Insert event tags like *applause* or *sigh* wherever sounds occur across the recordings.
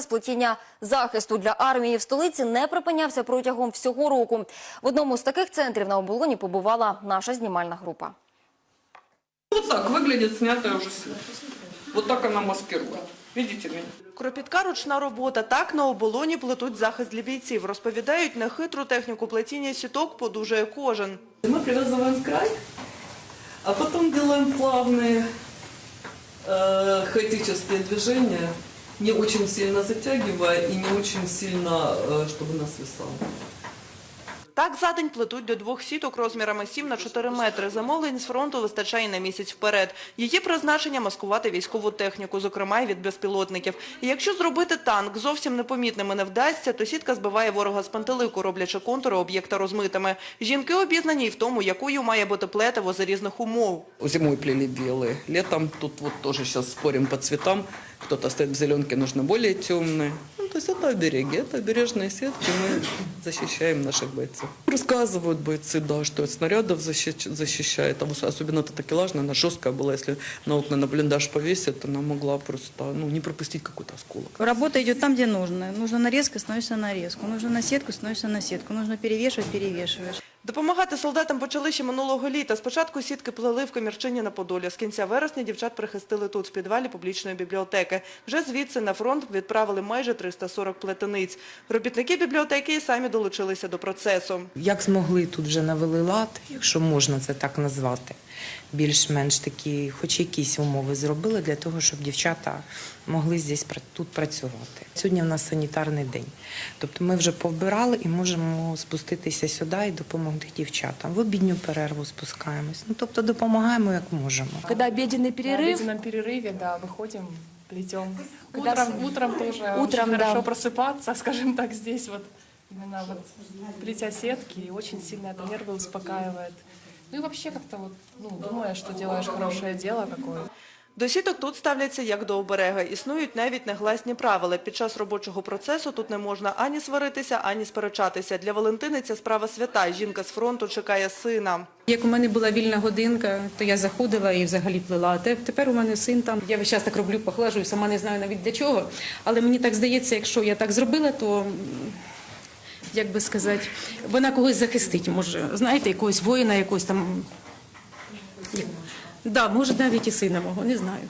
Сплетіння захисту для армії в столиці не припинявся протягом всього року. В одному з таких центрів на оболоні побувала наша знімальна група. Вот так выглядит снятая уже сетка. Вот так она маскирует. Видите меня? Кропітка ручна робота. Так на оболоні плетуть захист для бійців. Розповідають, на хитру техніку плетіння сіток подужає кожен. Мы привязываем край, а потом делаем плавные э, хаотические движения, не очень сильно затягивая и не очень сильно, э, чтобы нас свисало. Так за день плетуть до двох сіток розмірами 7 на 4 метри. Замовлень з фронту вистачає на місяць вперед. Її призначення – маскувати військову техніку, зокрема й від безпілотників. І якщо зробити танк зовсім непомітними не вдасться, то сітка збиває ворога з пантелику, роблячи контури об'єкта розмитими. Жінки обізнані й в тому, якою має бути плетиво за різних умов. Зимой плели белые, летом тут вот сейчас спорим по цветам. Кто-то стоит в зеленке, нужно более темные Ну, то есть это обереги, это обережные сетки, мы защищаем наших бойцов. Рассказывают бойцы, да, что от снарядов защищ- защищает, а вот особенно эта такелажная, она жесткая была, если на окна на блиндаж повесит, она могла просто ну, не пропустить какой-то осколок. Работа идет там, где нужно. Нужно нарезка, становишься на нарезку. Нужно на сетку, становишься на сетку. Нужно перевешивать, перевешиваешь. Допомагати солдатам почали ще минулого літа. Спочатку сітки плели в Комірчині на Подолі. З кінця вересня дівчат прихистили тут, в підвалі публічної бібліотеки. Вже звідси на фронт відправили майже 340 плетениць. Робітники бібліотеки і самі долучилися до процесу. Як змогли, тут вже навели лад, якщо можна це так назвати Більш-менш такі, хоч якісь умови зробили для того, щоб дівчата могли здесь, пра- тут працювати. Сьогодні в нас санітарний день. Тобто ми вже повбирали і можемо спуститися сюди і допомогти дівчатам. В обідню перерву спускаємось. Ну, тобто допомагаємо як можемо. Когда обеденный В перерыв, обеденном перерыве, да, выходим, плетем. Утром, утром тоже Утром, очень да. хорошо просыпаться, *laughs* скажем так, здесь вот именно вот плетя сетки, и очень сильно это нервы успокаивает. Ну и вообще как-то вот, ну, думая, что делаешь хорошее дело какое. До сіток тут ставляться як до оберега. Існують навіть негласні правила. Під час робочого процесу тут не можна ані сваритися, ані сперечатися. Для Валентини ця справа свята. Жінка з фронту чекає сина. Як у мене була вільна годинка, то я заходила і взагалі плела. А те- тепер у мене син там. Я весь час так роблю, поглажую, сама не знаю навіть для чого. Але мені так здається, якщо я так зробила, то як би сказати, вона когось захистить. Може, знаєте, якогось воїна, якогось там. як- Да, може навіть і сина мого, не знаю.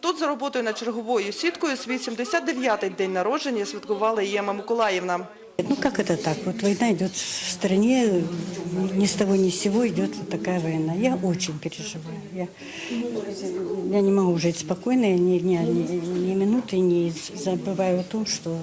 Тут за роботою над черговою сіткою свій 79-й день народження святкувала і Єма Миколаївна. Ну как это так? Вот война идет в стране, ни с того ни с сего идет вот такая война. Я очень переживаю. Я, я не могу жить спокойно, я ни, ни, ни, ни минуты не забываю о том, что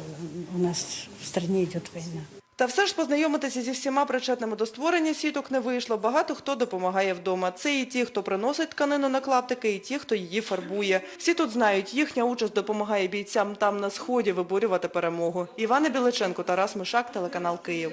у нас в стране идет война. Та все ж познайомитися зі всіма причетними до створення сіток не вийшло. Багато хто допомагає вдома. Це і ті, хто приносить тканину на клаптики, і ті, хто її фарбує. Всі тут знають, їхня участь допомагає бійцям там на сході виборювати перемогу. Івана Біличенко, Тарас Мишак, телеканал Київ.